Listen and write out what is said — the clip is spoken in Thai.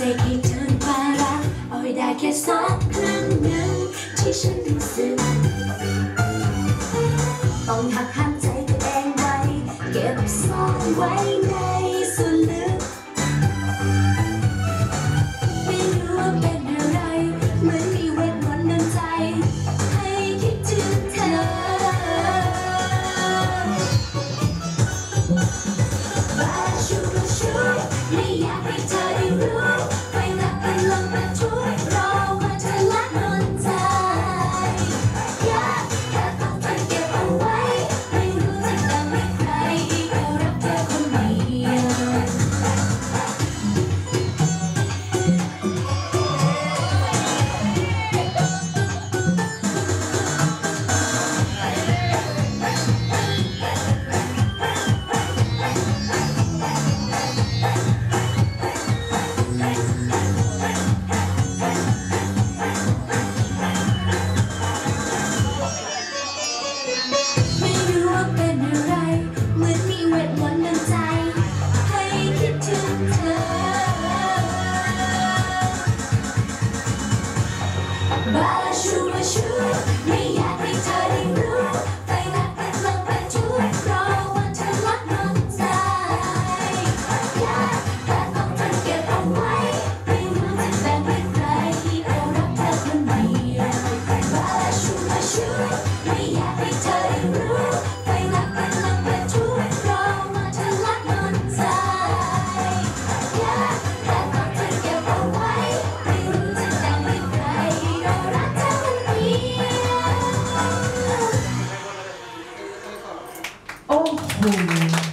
สกให้เธอมารักเอาได้แค่สองครั้งหนึ่งที่ฉันรู้สึกต้องหักห้ามใจตัวเองไว้ เก็บซ่อนไว้ใน Oh.